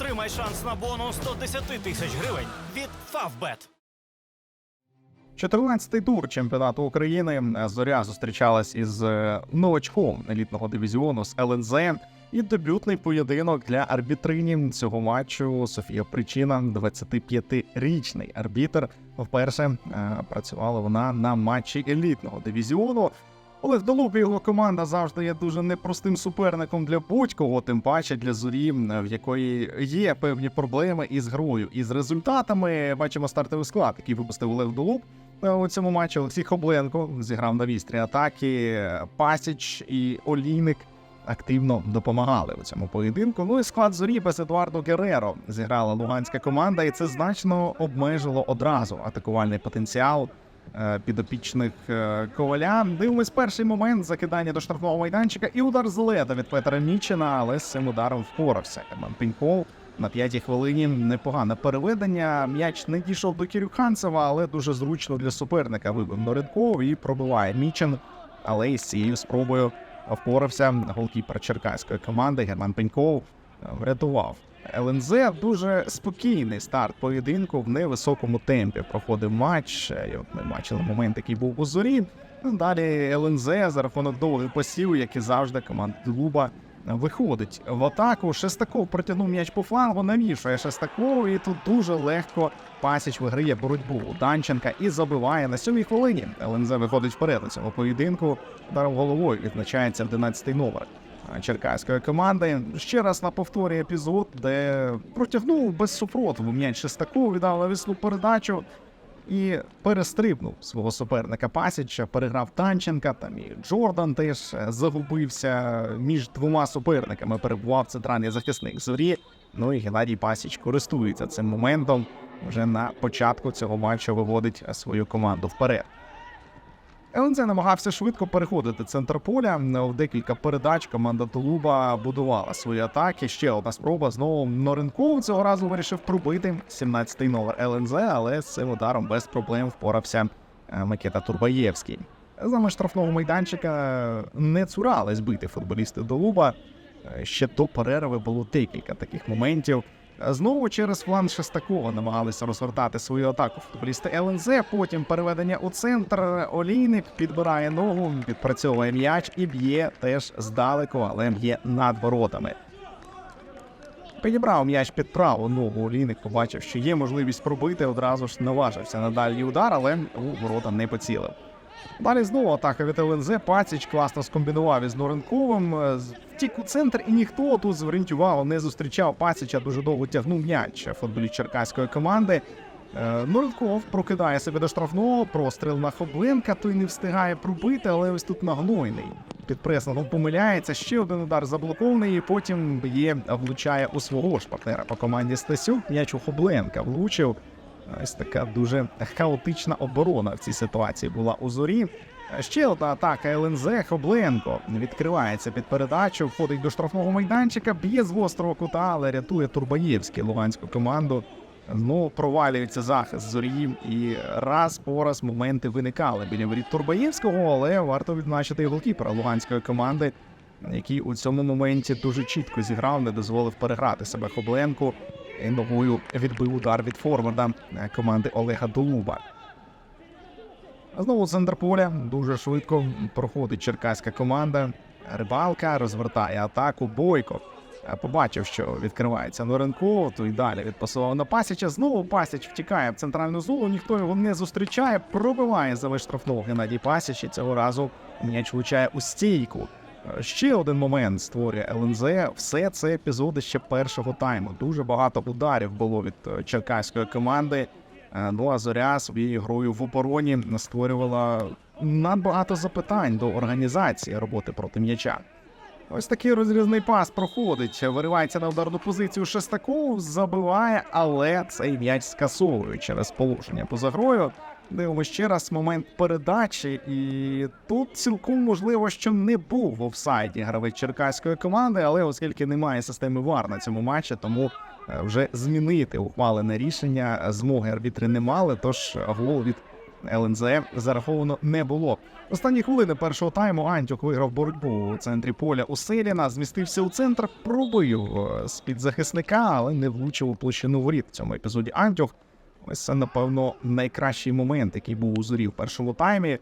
Отримай шанс на бонус 110 тисяч гривень від Favbet. 14-й тур чемпіонату України зоря зустрічалась із е, новачком елітного дивізіону з ЛНЗ. І дебютний поєдинок для арбітринів цього матчу Софія Причина, 25-річний арбітр. Вперше е, працювала вона на матчі елітного дивізіону. Олег Долуб і його команда завжди є дуже непростим суперником для будь-кого, тим паче для зорі, в якої є певні проблеми із грою і з результатами. Бачимо стартовий склад, який випустив Олег Долуб. Е, У цьому матчі Олексій Хобленко зіграв на вістрі атаки. Пасіч і Олійник активно допомагали у цьому поєдинку. Ну і склад зорі без Едуардо Гереро зіграла луганська команда, і це значно обмежило одразу атакувальний потенціал підопічних е, коваля. Дивимось перший момент закидання до штрафного майданчика і удар з від Петра Нічина, але з цим ударом впорався. Роман Пеньков на п'ятій хвилині непогане переведення. М'яч не дійшов до Кірюханцева, але дуже зручно для суперника вибив Норенков і пробиває Мічин. Але із цією спробою впорався голкіпер черкаської команди Герман Пеньков е, врятував. ЛНЗ дуже спокійний старт поєдинку в невисокому темпі проходив матч. От ми бачили момент, який був у зорі. Далі ЛНЗ за рахунок довгих посів, як і завжди, команда Луба виходить в атаку. Шестаков протягнув м'яч по флангу, навішує Шестаков, і тут дуже легко Пасіч виграє боротьбу у Данченка і забиває на сьомій хвилині. ЛНЗ виходить вперед у цьому поєдинку. Ударом головою відзначається 11-й номер черкаської команди. Ще раз на повторі епізод, де протягнув без супротиву м'яч Шестаков, віддав навісну передачу і перестрибнув свого суперника Пасіча, переграв Танченка. Там і Джордан теж загубився між двома суперниками. Перебував центральний захисник зорі. Ну і Геннадій Пасіч користується цим моментом. Вже на початку цього матчу виводить свою команду вперед. ЛНЗ намагався швидко переходити центр поля. В декілька передач команда Тулуба будувала свої атаки. Ще одна спроба знову Норенков цього разу вирішив пробити 17-й номер ЛНЗ, але з цим ударом без проблем впорався е, Микита Турбаєвський. За штрафного майданчика не цурались бити футболісти Долуба. Е, Ще до перерви було декілька таких моментів. Знову через фланг Шестакова намагалися розгортати свою атаку футболісти ЛНЗ. Потім переведення у центр. Олійник підбирає ногу, підпрацьовує м'яч і б'є теж здалеку, але б'є над воротами. Підібрав м'яч під праву ногу. Олійник побачив, що є можливість пробити. Одразу ж наважився на дальній удар, але у ворота не поцілив. Далі знову атака від ЛНЗ. Паціч класно скомбінував із Норенковим. е, Втік у центр, і ніхто тут зверніть не зустрічав Пасіча. Дуже довго тягнув м'яч футболіст черкаської команди. Е, Норенков прокидає себе до штрафного, простріл на Хобленка, той не встигає пробити, але ось тут нагнойний. Під пресингом помиляється, ще один удар заблокований, і потім б'є, влучає у свого ж партнера по команді Стасюк. М'яч у Хобленка влучив. Ось така дуже хаотична оборона в цій ситуації була у зорі. Ще одна атака ЛНЗ Хобленко відкривається під передачу, входить до штрафного майданчика, б'є з гострого кута, але рятує Турбаєвський луганську команду. Знову провалюється захист зорі, і раз по раз моменти виникали біля воріт Турбаєвського, але варто відзначити і голкіпера луганської команди, який у цьому моменті дуже чітко зіграв, не дозволив переграти себе Хобленку. І ногою відбив удар від форварда е, команди Олега Долуба. Знову центр поля дуже швидко проходить черкаська команда. Рибалка розвертає атаку. Бойко Е, побачив, що відкривається Норенков, то й далі відпасував на Пасіча. Знову Пасіч втікає в центральну зону. Ніхто його не зустрічає. Пробиває за штрафного Геннадій Пасіч. І цього разу м'яч влучає у стійку. Е, Ще один момент створює ЛНЗ. Все це епізоди ще першого тайму. Дуже багато ударів було від е, черкаської команди. Е, Ну а зоря своєю грою в обороні створювала надбагато запитань до організації роботи проти м'яча. Ось такий розрізний пас проходить, виривається на ударну позицію Шестаков, забиває, але цей м'яч скасовує через положення поза грою. Дивимося ще раз момент передачі, і тут цілком можливо, що не був в офсайді гравець черкаської команди, але оскільки немає системи ВАР на цьому матчі, тому е, вже змінити ухвалене рішення змоги арбітри не мали. Тож гол від ЛНЗ зараховано не було. Останні хвилини першого тайму Антюк виграв боротьбу у центрі поля у Селіна, змістився у центр, пробив е, з-під захисника, але не влучив у площину воріт в цьому епізоді. Антюк Це, напевно, найкращий момент, який був у зорі в першому таймі. Е,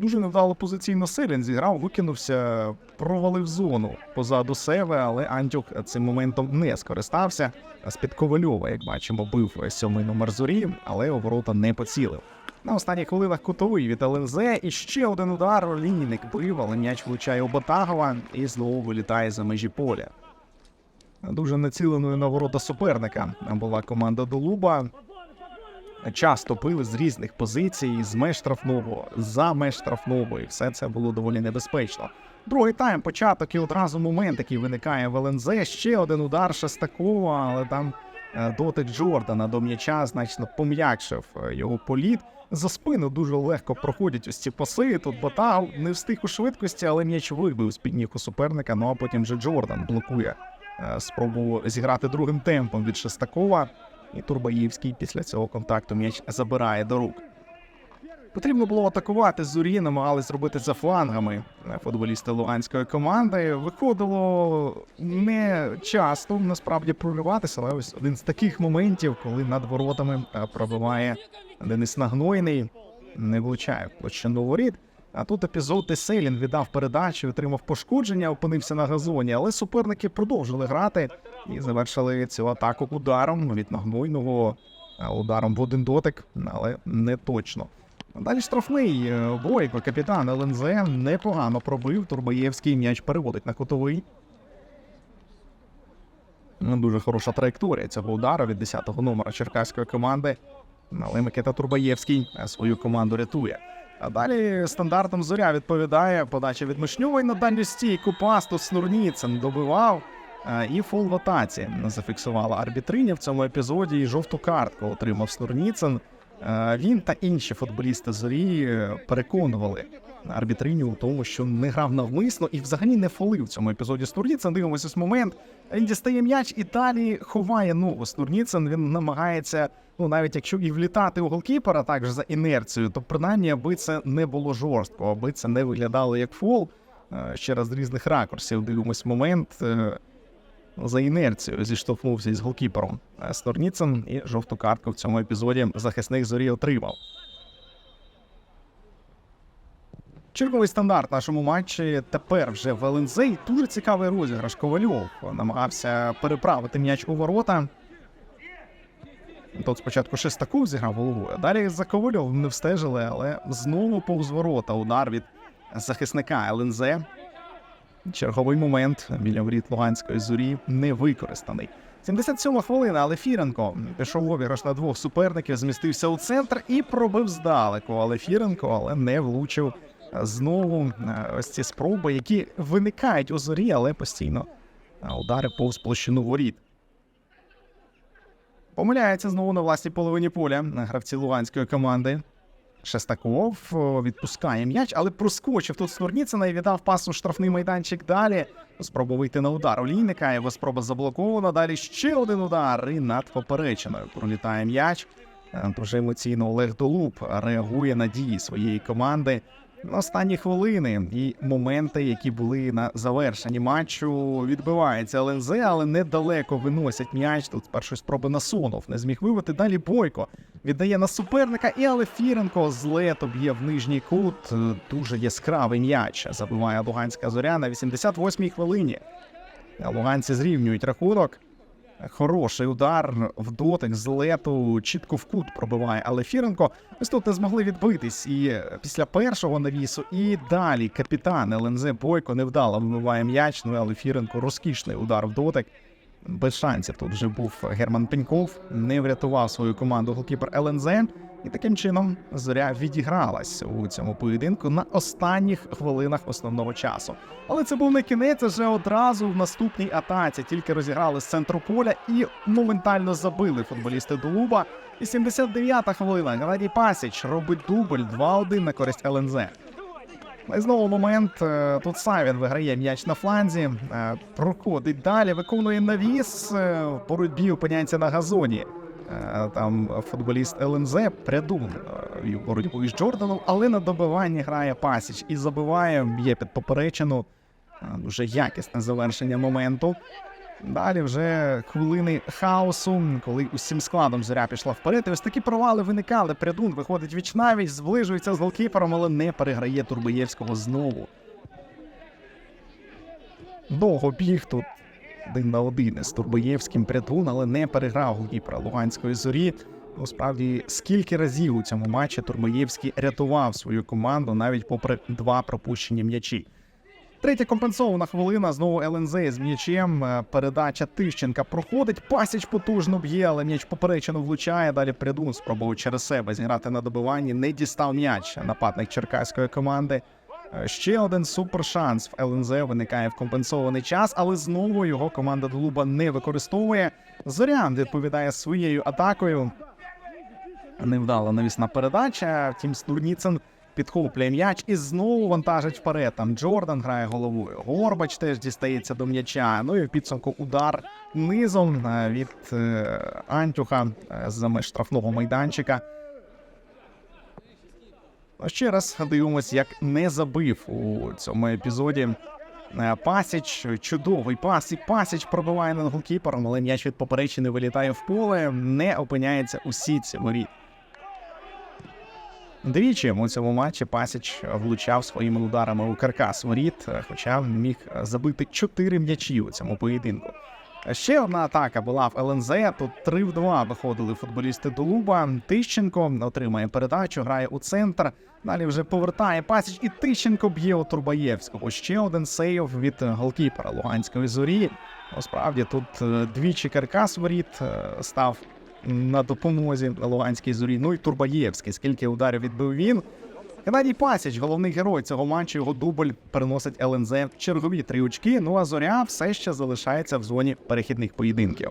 Дуже невдало позиційно Селін зіграв, викинувся, провалив зону позаду себе, але Антюк цим моментом не скористався. З-під Ковальова, як бачимо, бив сьомий номер зорі, але у ворота не поцілив. На останніх хвилинах кутовий від ЛНЗ і ще один удар. Лінійник бив, але м'яч влучає у Батагова і знову вилітає за межі поля. Дуже націленою на ворота суперника була команда Долуба. Часто били з різних позицій, з меж штрафного, за меж штрафного, і все це було доволі небезпечно. Другий тайм, початок і одразу момент, який виникає в ЛНЗ. Ще один удар Шестакова, але там е, дотик Джордана до м'яча значно пом'якшив е, його політ. За спину дуже легко проходять ось ці паси. Тут Батал не встиг у швидкості, але м'яч вибив з-під ніг у суперника. Ну а потім вже Джордан блокує е, спробу зіграти другим темпом від Шестакова. І Турбаївський після цього контакту м'яч забирає до рук. Потрібно було атакувати зорі, намагались зробити це флангами футболісти луганської команди. Виходило не часто насправді прориватися, але ось один з таких моментів, коли над воротами е, пробиває Денис Нагнойний, не влучає в площину воріт. А тут епізод, де Селін віддав передачу, отримав пошкодження, опинився на газоні, але суперники продовжили грати і завершили цю атаку ударом від Нагнойного, е, ударом в один дотик, але не точно. Далі штрафний е, Бойко, капітан ЛНЗ, непогано пробив. Турбаєвський м'яч переводить на кутовий. Ну, Дуже хороша траєкторія цього удару від 10-го номера черкаської команди. Але Микита Турбаєвський е, свою команду рятує. А далі стандартом зоря відповідає подача від Мишньової на дальню стійку. Пасту Снурніцин добивав. Е, І фол в зафіксувала арбітриня в цьому епізоді. І жовту картку отримав Снурніцин. Е, Він та інші футболісти зорі е, переконували арбітриню у тому, що не грав навмисно і взагалі не фолив в цьому епізоді Снурніцин. Дивимося ось момент. Він дістає м'яч і далі ховає ногу. Снурніцин він намагається, ну навіть якщо і влітати у голкіпера так же за інерцією, то принаймні, аби це не було жорстко, аби це не виглядало як фол. Ще раз з різних ракурсів дивимось момент. За інерцією зіштовхнувся із голкіпером Снурніцин і жовту картку в цьому епізоді захисник зорі отримав. Черговий стандарт нашому матчі тепер вже в ЛНЗ. Дуже цікавий розіграш. Ковальов намагався переправити м'яч у ворота. Тут спочатку Шестаков зіграв головою, далі за Ковальовим не встежили, але знову повз ворота удар від захисника ЛНЗ. Черговий момент біля воріт Луганської зорі не використаний. 77 хвилина, але Фіренко пішов обіграш на двох суперників, змістився у центр і пробив здалеку. Але Фіренко але не влучив знову е, ось ці спроби, які виникають у зорі, але постійно е, удари повз площину воріт. Помиляється знову на власній половині поля гравці луганської команди. Шестаков відпускає м'яч, але проскочив тут Снурніцина і віддав пас у штрафний майданчик далі. Спроба вийти на удар олійника. Його спроба заблокована. Далі ще один удар. І над поперечиною пролітає м'яч. Е, Дуже емоційно Олег Долуб реагує на дії своєї команди. На останні хвилини і моменти, які були на завершенні матчу, відбивається ЛНЗ, але недалеко виносять м'яч. Тут першої спроби Насонов не зміг вивити. Далі Бойко віддає на суперника, і але Фіренко з лету б'є в нижній кут. Е, Дуже яскравий м'яч. Забиває Луганська зоря на 88-й хвилині. Луганці зрівнюють рахунок. Хороший удар в дотик з лету, чітко в кут пробиває, але Фіренко ось тут не змогли відбитись. І після першого навісу, і далі капітан ЛНЗ Бойко невдало вибиває м'яч. Ну але Фіренко розкішний удар в дотик. Без шансів тут вже був Герман Пеньков, не врятував свою команду голкіпер ЛНЗ. І таким чином зоря відігралась у цьому поєдинку на останніх хвилинах основного часу. Але це був не кінець, вже одразу в наступній атаці. Тільки розіграли з центру поля і моментально забили футболісти Долуба. І 79-та хвилина. Геннадій Пасіч робить дубль 2-1 на користь ЛНЗ. І знову момент. е, Тут Савін виграє м'яч на фланзі, е, проходить далі, виконує навіс. е, В боротьбі опиняється на газоні. там футболіст ЛНЗ Прядун боротьбу із Джорданом, але на добиванні грає Пасіч і забиває, б'є під поперечину. Дуже якісне завершення моменту. Далі вже хвилини хаосу, коли усім складом зоря пішла вперед. І ось такі провали виникали. Прядун виходить віч навіч, зближується з голкіпером, але не переграє Турбоєвського знову. Довго біг тут один на один із Турбоєвським Прядун, але не переграв голкіпера Луганської зорі. Ну, справді, скільки разів у цьому матчі Турбоєвський рятував свою команду навіть попри два пропущені м'ячі. Третя компенсована хвилина. Знову ЛНЗ з м'ячем. Е, Передача Тищенка проходить. Пасіч потужно б'є, але м'яч поперечину влучає. Далі Прядун спробував через себе зіграти на добиванні. Не дістав м'яч нападник черкаської команди. Е, Ще один супершанс в ЛНЗ виникає в компенсований час, але знову його команда Долуба не використовує. Зорян відповідає своєю атакою. Невдала навісна передача. Втім, Стурніцин підхоплює м'яч і знову вантажить вперед. Там Джордан грає головою. Горбач теж дістається до м'яча. Ну і в підсумку удар низом е, від е, Антюха е, з штрафного майданчика. Ну, Ще раз дивимось, як не забив у цьому епізоді. Пасіч, чудовий пас, і Пасіч пробиває над голкіпером, але м'яч від поперечини вилітає в поле, не опиняється у сітці воріт. Двічі у цьому матчі Пасіч влучав своїми ударами у каркас воріт, хоча міг е, забити чотири м'ячі у цьому поєдинку. Ще одна атака була в ЛНЗ. Тут 3 в 2 виходили футболісти Долуба. Тищенко отримає передачу, грає у центр. Далі вже повертає пасіч, і Тищенко б'є у Турбаєвського. Ще один сейв від голкіпера Луганської зорі. Насправді тут е, двічі каркас воріт е, став на допомозі Луганській зорі. Ну і Турбаєвський. Скільки ударів відбив він. Геннадій Пасіч, головний герой цього матчу, його дубль переносить ЛНЗ в чергові три очки. Ну а зоря все ще залишається в зоні перехідних поєдинків.